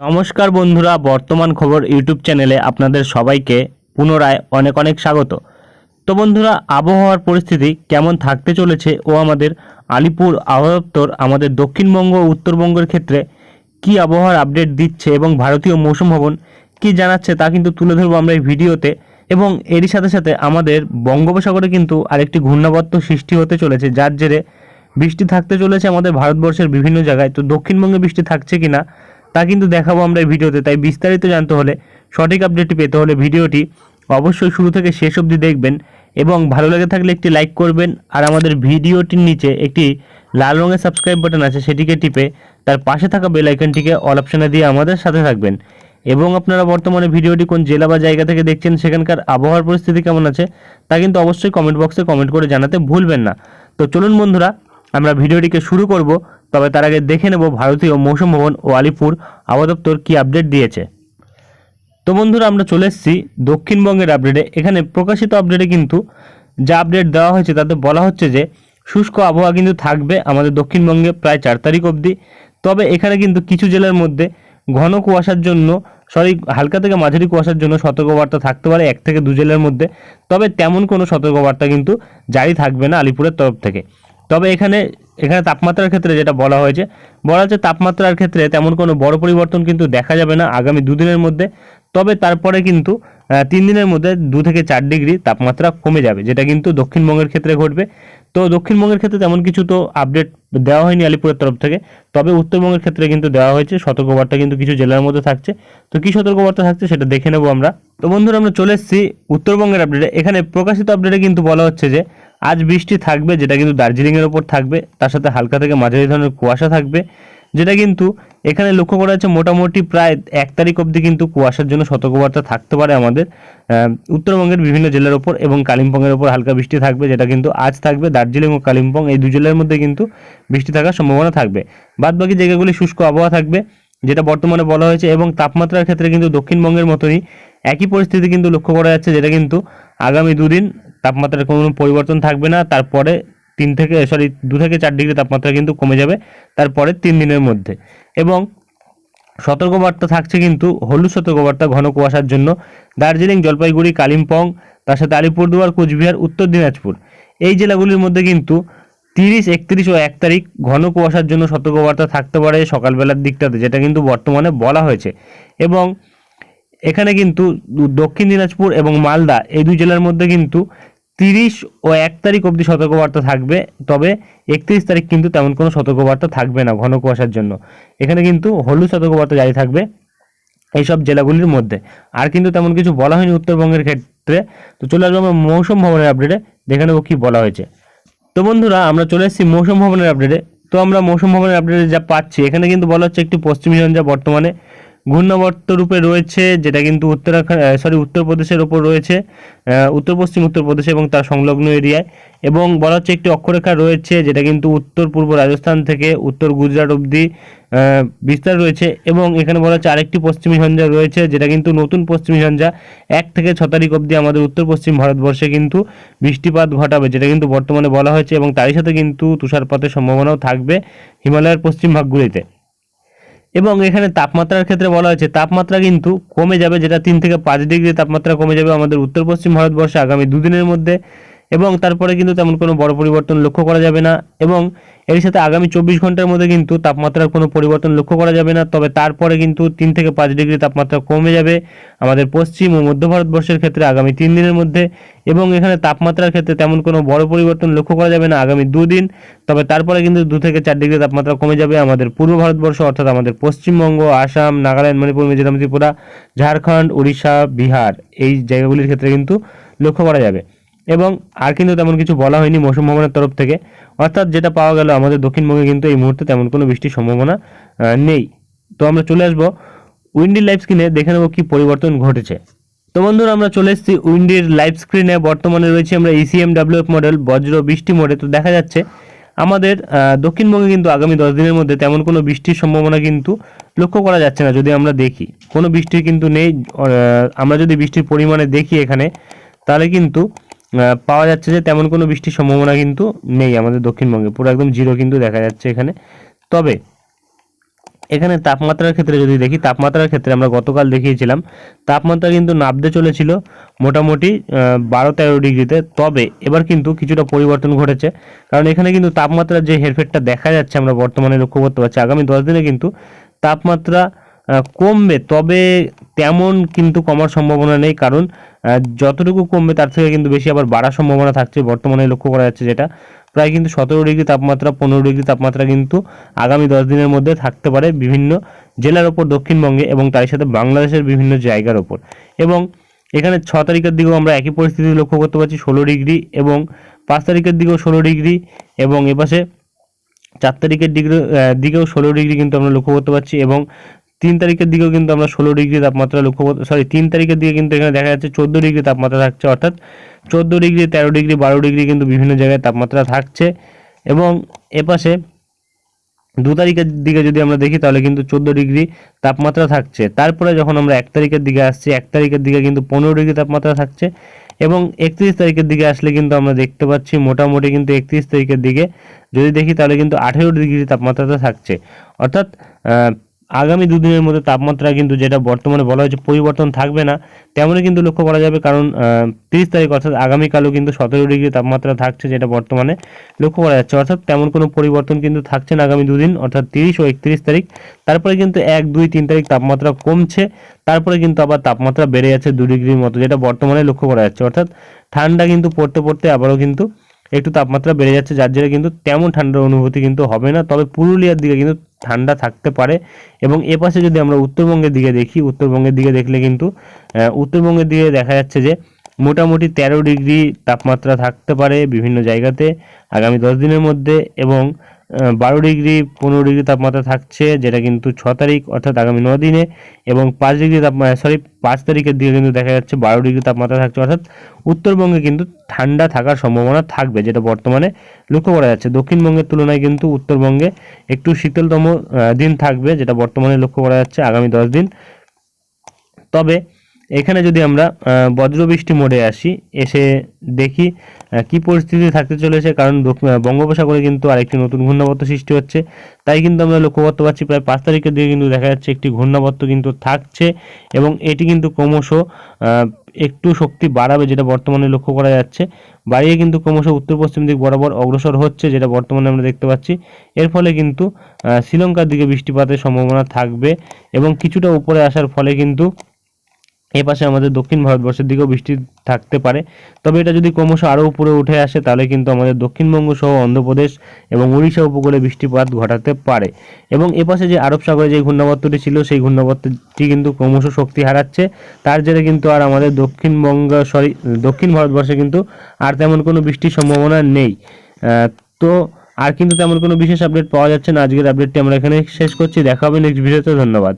নমস্কার বন্ধুরা, বর্তমান খবর ইউটিউব চ্যানেলে আপনাদের সবাইকে পুনরায় অনেক অনেক স্বাগত। তো বন্ধুরা, আবহাওয়ার পরিস্থিতি কেমন থাকতে চলেছে ও আমাদের আলিপুর আবহাওয়া দপ্তর, আমাদের দক্ষিণবঙ্গ ও উত্তরবঙ্গের ক্ষেত্রে কি আবহাওয়ার আপডেট দিচ্ছে এবং ভারতীয় মৌসুম ভবন কি জানাচ্ছে তা কিন্তু তুলে ধরবো আমরা এই ভিডিওতে। এবং এরই সাথে সাথে আমাদের বঙ্গোপসাগরে কিন্তু আরেকটি ঘূর্ণাবর্ত সৃষ্টি হতে চলেছে, যার জেরে বৃষ্টি থাকতে চলেছে আমাদের ভারতবর্ষের বিভিন্ন জায়গায়। তো দক্ষিণবঙ্গে বৃষ্টি থাকছে কিনা তা কিন্তু দেখাবো আমরা এই ভিডিওতে। তাই বিস্তারিত জানতে হলে সঠিক আপডেটটি পেতে হলে ভিডিওটি অবশ্যই শুরু থেকে শেষ অবধি দেখবেন এবং ভালো লেগে থাকলে একটি লাইক করবেন আর আমাদের ভিডিওটির নিচে একটি লাল রঙের সাবস্ক্রাইব বাটন আছে, সেটিকে টিপে তার পাশে থাকা বেল আইকনটিকে অল অপশনে দিয়ে আমাদের সাথে থাকবেন। এবং আপনারা বর্তমানে ভিডিওটি কোন জেলা বা জায়গা থেকে দেখছেন সেখানকার আবহাওয়ার পরিস্থিতি কেমন আছে তা কিন্তু অবশ্যই কমেন্ট বক্সে কমেন্ট করে জানাতে ভুলবেন না। তো চলুন বন্ধুরা, আমরা ভিডিওটিকে শুরু করব। তবে তার আগে দেখে নেব ভারতীয় মৌসুম ভবন ও আলিপুর আবহাওয়া দপ্তর কী আপডেট দিয়েছে। তো বন্ধুরা, আমরা চলে এসেছি দক্ষিণবঙ্গের আপডেটে এখানে প্রকাশিত আপডেটে কিন্তু যা আপডেট দেওয়া হয়েছে, তাতে বলা হচ্ছে যে, শুষ্ক আবহাওয়া কিন্তু থাকবে আমাদের দক্ষিণবঙ্গে প্রায় চার তারিখ অবধি। তবে এখানে কিন্তু কিছু জেলার মধ্যে ঘন কুয়াশার জন্য সরি হালকা থেকে মাঝারি কুয়াশার জন্য সতর্কবার্তা থাকতে পারে এক থেকে দু জেলার মধ্যে। তবে তেমন কোনো সতর্কবার্তা কিন্তু জারি থাকবে না আলিপুরের তরফ থেকে। তবে এখানে এখানে তাপমাত্রার ক্ষেত্রে যেটা বলা হয়েছে, বলা হচ্ছে তাপমাত্রার ক্ষেত্রে তেমন কোনো বড় পরিবর্তন কিন্তু দেখা যাবে না আগামী দুদিনের মধ্যে। তবে তারপরে কিন্তু তিন দিনের মধ্যে দু থেকে চার ডিগ্রি তাপমাত্রা কমে যাবে, যেটা কিন্তু দক্ষিণবঙ্গের ক্ষেত্রে ঘটবে। তো দক্ষিণবঙ্গের ক্ষেত্রে তেমন কিছু তো আপডেট দেওয়া হয়নি আলিপুরের তরফ থেকে, তবে উত্তরবঙ্গের ক্ষেত্রে কিন্তু দেওয়া হয়েছে, সতর্কবার্তা কিন্তু কিছু জেলার মধ্যে থাকছে। তো কী সতর্কবার্তা থাকছে সেটা দেখে নেব আমরা। তো বন্ধুরা, আমরা চলে এসেছি উত্তরবঙ্গের আপডেটে এখানে প্রকাশিত আপডেটে কিন্তু বলা হচ্ছে যে আজ বৃষ্টি থাকবে, যেটা কিন্তু দার্জিলিংয়ের ওপর থাকবে, তার সাথে হালকা থেকে মাঝারি ধরনের কুয়াশা থাকবে, যেটা কিন্তু এখানে লক্ষ্য করা যাচ্ছে মোটামুটি প্রায় এক তারিখ অবধি কিন্তু কুয়াশার জন্য সতর্কবার্তা থাকতে পারে আমাদের উত্তরবঙ্গের বিভিন্ন জেলার ওপর এবং কালিম্পংয়ের ওপর হালকা বৃষ্টি থাকবে, যেটা কিন্তু আজ থাকবে, দার্জিলিং ও কালিম্পং এই দু জেলার মধ্যে কিন্তু বৃষ্টি থাকার সম্ভাবনা থাকবে। বাদ বাকি জায়গাগুলি শুষ্ক আবহাওয়া থাকবে, যেটা বর্তমানে বলা হয়েছে, এবং তাপমাত্রার ক্ষেত্রে কিন্তু দক্ষিণবঙ্গের মতনই একই পরিস্থিতি কিন্তু লক্ষ্য করা যাচ্ছে, যেটা কিন্তু আগামী দুদিন তাপমাত্রার কোনো পরিবর্তন থাকবে না, তারপরে তিন থেকে সরি দু থেকে চার ডিগ্রি তাপমাত্রা কিন্তু কমে যাবে, তারপরে তিন দিনের মধ্যে। এবং সতর্কবার্তা থাকছে কিন্তু হলুদ সতর্কবার্তা ঘন কুয়াশার জন্য। দার্জিলিং, জলপাইগুড়ি, কালিম্পং, তার সাথে আলিপুরদুয়ার, কোচবিহার, উত্তর দিনাজপুর। এই জেলাগুলির মধ্যে কিন্তু তিরিশ, একত্রিশ ও এক তারিখ ঘন কুয়াশার জন্য সতর্কবার্তা থাকতে পারে সকালবেলার দিকটাতে, যেটা কিন্তু বর্তমানে বলা হয়েছে। এবং এখানে কিন্তু দক্ষিণ দিনাজপুর এবং মালদা, এই দুই জেলার মধ্যে কিন্তু তিরিশ ও এক তারিখ অবধি সতর্কবার্তা থাকবে, তবে একত্রিশ তারিখ কিন্তু তেমন কোনো সতর্কবার্তা থাকবে না ঘন কুয়াশার জন্য। এখানে কিন্তু হলুদ সতর্কবার্তা জারি থাকবে এইসব জেলাগুলির মধ্যে। আর কিন্তু তেমন কিছু বলা হয়নি উত্তরবঙ্গের ক্ষেত্রে। তো চলে আসব আমরা মৌসুম ভবনের আপডেটে দেখে নেব কী বলা হয়েছে। তো বন্ধুরা, আমরা চলে এসেছি মৌসুম ভবনের আপডেটে তো আমরা মৌসুম ভবনের আপডেটে যা পাচ্ছি, এখানে কিন্তু বলা হচ্ছে একটি পশ্চিমী ঝঞ্ঝা বর্তমানে। ঘূর্ণাবর্ত রূপে রয়েছে, যেটা কিন্তু উত্তরাখণ্ড সরি উত্তরপ্রদেশের ওপর রয়েছে উত্তর পশ্চিম উত্তরপ্রদেশ এবং তার সংলগ্ন এরিয়ায়। এবং বলা হচ্ছে একটি অক্ষরেখা রয়েছে, যেটা কিন্তু উত্তর পূর্ব রাজস্থান থেকে উত্তর গুজরাট অবধি বিস্তার রয়েছে। এবং এখানে বলা হচ্ছে আরেকটি পশ্চিমী ঝঞ্ঝা রয়েছে, যেটা কিন্তু নতুন পশ্চিমী ঝঞ্ঝা। এক থেকে ছ তারিখ অবধি আমাদের উত্তর পশ্চিম ভারতবর্ষে কিন্তু বৃষ্টিপাত ঘটাবে, যেটা কিন্তু বর্তমানে বলা হয়েছে। এবং তারই সাথে কিন্তু তুষারপাতের সম্ভাবনাও থাকবে হিমালয়ের পশ্চিম ভাগগুলিতে। এবং এখানে তাপমাত্রার ক্ষেত্রে বলা হয়েছে, তাপমাত্রা কিন্তু কমে যাবে, যেটা তিন থেকে পাঁচ ডিগ্রি তাপমাত্রা কমে যাবে আমাদের উত্তর পশ্চিম ভারতবর্ষে আগামী দুদিনের মধ্যে। এবং তারপরে কিন্তু তেমন কোনো বড় পরিবর্তন লক্ষ্য করা যাবে না এবং এর সাথে আগামী চব্বিশ ঘণ্টার মধ্যে কিন্তু তাপমাত্রার কোনো পরিবর্তন লক্ষ্য করা যাবে না। তবে তারপরে কিন্তু তিন থেকে পাঁচ ডিগ্রি তাপমাত্রা কমে যাবে আমাদের পশ্চিম ও মধ্য ভারতবর্ষের ক্ষেত্রে আগামী তিন দিনের মধ্যে এবং এখানে তাপমাত্রার ক্ষেত্রে তেমন কোনো বড় পরিবর্তন লক্ষ্য করা যাবে না আগামী দুদিন তবে তারপরে কিন্তু দু থেকে চার ডিগ্রি তাপমাত্রা কমে যাবে আমাদের পূর্ব ভারতবর্ষ অর্থাৎ আমাদের পশ্চিমবঙ্গ, আসাম, নাগাল্যান্ড, মণিপুর, মিজোরাম, ত্রিপুরা, ঝাড়খণ্ড, উড়িষ্যা, বিহার এই জায়গাগুলির ক্ষেত্রে কিন্তু লক্ষ্য করা যাবে। এবং আর কিন্তু তেমন কিছু বলা হয়নি মৌসুম ভবনের তরফ থেকে। অর্থাৎ যেটা পাওয়া গেল আমাদের দক্ষিণবঙ্গে কিন্তু এই মুহূর্তে তেমন কোনো বৃষ্টির সম্ভাবনা নেই। তো আমরা চলে আসব উইন্ডি লাইভ স্ক্রিনে, দেখে নেব কি পরিবর্তন ঘটেছে। তো বন্ধুরা, আমরা চলে এসেছি উইন্ডির লাইভ স্ক্রিনে। বর্তমানে রয়েছে আমরা ইসিএম ডাব্লিউএফ মডেল বজ্র বৃষ্টি মোডে। তো দেখা যাচ্ছে আমাদের দক্ষিণবঙ্গে কিন্তু আগামী দশ দিনের মধ্যে তেমন কোনো বৃষ্টির সম্ভাবনা কিন্তু লক্ষ্য করা যাচ্ছে না, যদি আমরা দেখি। কোনো বৃষ্টি কিন্তু নেই আমরা যদি বৃষ্টির পরিমাণে দেখি এখানে, তাহলে কিন্তু পাওয়া যাচ্ছে যে তেমন কোনো বৃষ্টির সম্ভাবনা কিন্তু নেই আমাদের দক্ষিণবঙ্গে। পুরো একদম জিরো কিন্তু দেখা যাচ্ছে এখানে। তবে এখানে তাপমাত্রার ক্ষেত্রে যদি দেখি, তাপমাত্রার ক্ষেত্রে আমরা গতকাল দেখিয়েছিলাম, তাপমাত্রা কিন্তু নামতে চলেছিল মোটামুটি বারো তেরো ডিগ্রিতে। তবে এবার কিন্তু কিছুটা পরিবর্তন ঘটেছে, কারণ এখানে কিন্তু তাপমাত্রার যে হেরফেরটা দেখা যাচ্ছে আমরা বর্তমানে লক্ষ্য করতে পারছি, আগামী দশ দিনে কিন্তু তাপমাত্রা কমবে। তবে তেমন কিন্তু কমার সম্ভাবনা নেই, কারণ যতটুকু কমবে তার থেকে কিন্তু বেশি আবার বাড়ার সম্ভাবনা থাকছে বর্তমানে লক্ষ্য করা যাচ্ছে যেটা। প্রায় কিন্তু সতেরো ডিগ্রি তাপমাত্রা, পনেরো ডিগ্রি তাপমাত্রা কিন্তু আগামী দশ দিনের মধ্যে থাকতে পারে বিভিন্ন জেলার ওপর, দক্ষিণবঙ্গে এবং তার সাথে বাংলাদেশের বিভিন্ন জায়গার ওপর। এবং এখানে ছ তারিখের দিকেও আমরা একই পরিস্থিতি লক্ষ্য করতে পারছি, ষোলো ডিগ্রি এবং পাঁচ তারিখের দিকেও ষোলো ডিগ্রি এবং এপাশে চার তারিখের ডিগ্রি দিকেও ষোলো ডিগ্রি কিন্তু আমরা লক্ষ্য করতে পারছি এবং তিন তারিখের দিকেও কিন্তু আমরা ষোলো ডিগ্রি তাপমাত্রা লক্ষ্য সরি তিন তারিখের দিকে কিন্তু এখানে দেখা যাচ্ছে চোদ্দ ডিগ্রি তাপমাত্রা থাকছে, অর্থাৎ চোদ্দ ডিগ্রি, তেরো ডিগ্রি, বারো ডিগ্রি কিন্তু বিভিন্ন জায়গায় তাপমাত্রা থাকছে। এবং এপাশে দু তারিখের দিকে যদি আমরা দেখি, তাহলে কিন্তু চোদ্দ ডিগ্রি তাপমাত্রা থাকছে। তারপরে যখন আমরা এক তারিখের দিকে আসছি, এক তারিখের দিকে কিন্তু পনেরো ডিগ্রি তাপমাত্রা থাকছে। এবং একত্রিশ তারিখের দিকে আসলে কিন্তু আমরা দেখতে পাচ্ছি, মোটামুটি কিন্তু একত্রিশ তারিখের দিকে যদি দেখি, তাহলে কিন্তু আঠেরো ডিগ্রি তাপমাত্রাটা থাকছে। অর্থাৎ আগামী দুদিনের মধ্যে তাপমাত্রা কিন্তু যেটা বর্তমানে বলা হয়েছে পরিবর্তন থাকবে না, তেমনই কিন্তু লক্ষ্য করা যাবে কারণ তিরিশ তারিখ অর্থাৎ আগামীকালও কিন্তু সতেরো ডিগ্রি তাপমাত্রা থাকছে যেটা বর্তমানে লক্ষ্য করা যাচ্ছে। অর্থাৎ তেমন কোনো পরিবর্তন কিন্তু থাকছে না আগামী দুদিন, অর্থাৎ তিরিশ ও একত্রিশ তারিখ। তারপরে কিন্তু এক, দুই, তিন তারিখ তাপমাত্রা কমছে, তারপরে কিন্তু আবার তাপমাত্রা বেড়ে যাচ্ছে দু ডিগ্রির মতো, যেটা বর্তমানে লক্ষ্য করা যাচ্ছে। অর্থাৎ ঠান্ডা কিন্তু পড়তে পড়তে আবারও কিন্তু একটু তাপমাত্রা বেড়ে যাচ্ছে, যার জন্য কিন্তু তেমন ঠান্ডার অনুভূতি কিন্তু হবে না। তবে পুরুলিয়ার দিকে কিন্তু ঠান্ডা থাকতে পারে। এবং এপাশে যদি আমরা উত্তরবঙ্গের দিকে দেখি, উত্তরবঙ্গের দিকে দেখলে কিন্তু উত্তরবঙ্গের দিকে দেখা যাচ্ছে যে মোটামুটি তেরো ডিগ্রি তাপমাত্রা থাকতে পারে বিভিন্ন জায়গাতে আগামী দশ দিনের মধ্যে এবং বারো ডিগ্রি, পনেরো ডিগ্রি তাপমাত্রা থাকছে, যেটা কিন্তু ছ তারিখ, অর্থাৎ আগামী ন দিনে, এবং পাঁচ ডিগ্রি তাপমাত্রা সরি পাঁচ তারিখের দিকে কিন্তু দেখা যাচ্ছে বারো ডিগ্রি তাপমাত্রা থাকছে। অর্থাৎ উত্তরবঙ্গে কিন্তু ঠান্ডা থাকার সম্ভাবনা থাকবে, যেটা বর্তমানে লক্ষ্য করা যাচ্ছে। দক্ষিণবঙ্গের তুলনায় কিন্তু উত্তরবঙ্গে একটু শীতলতম দিন থাকবে, যেটা বর্তমানে লক্ষ্য করা যাচ্ছে আগামী দশ দিন। তবে এখানে যদি আমরা বজ্রবৃষ্টি মোডে আসি, এসে দেখি কি পরিস্থিতি থাকতে চলেছে, কারণ বঙ্গোপসাগরে কিন্তু আরেকটি নতুন ঘূর্ণাবর্ত সৃষ্টি হচ্ছে। তাই কিন্তু আমরা লক্ষ্য করতে পারছি প্রায় পাঁচ তারিখের দিকে কিন্তু দেখা যাচ্ছে একটি ঘূর্ণাবর্ত কিন্তু থাকছে এবং এটি কিন্তু ক্রমশ একটু শক্তি বাড়াবে, যেটা বর্তমানে লক্ষ্য করা যাচ্ছে। বাড়িয়ে কিন্তু ক্রমশ উত্তর পশ্চিম দিক বরাবর অগ্রসর হচ্ছে, যেটা বর্তমানে আমরা দেখতে পাচ্ছি। এর ফলে কিন্তু শ্রীলঙ্কার দিকে বৃষ্টিপাতের সম্ভাবনা থাকবে এবং কিছুটা উপরে আসার ফলে কিন্তু এ পাশে আমাদের দক্ষিণ ভারতবর্ষের দিকেও বৃষ্টি থাকতে পারে। তবে এটা যদি ক্রমশ আরও উপরে উঠে আসে, তাহলে কিন্তু আমাদের দক্ষিণবঙ্গ সহ অন্ধ্রপ্রদেশ এবং উড়িষ্যা উপকূলে বৃষ্টিপাত ঘটাতে পারে। এবং এ পাশে যে আরব সাগরে যে ঘূর্ণাবর্তটি ছিল, সেই ঘূর্ণাবর্তটি কিন্তু ক্রমশ শক্তি হারাচ্ছে। তার জেরে কিন্তু আর আমাদের দক্ষিণবঙ্গ, সরি, দক্ষিণ ভারতবর্ষে কিন্তু আর তেমন কোনো বৃষ্টির সম্ভাবনা নেই। তো আর কিন্তু তেমন কোনো বিশেষ আপডেট পাওয়া যাচ্ছে না। আজকের আপডেটটি আমরা এখানে শেষ করছি। দেখা হবে নেক্সট ভিডিওতে ধন্যবাদ।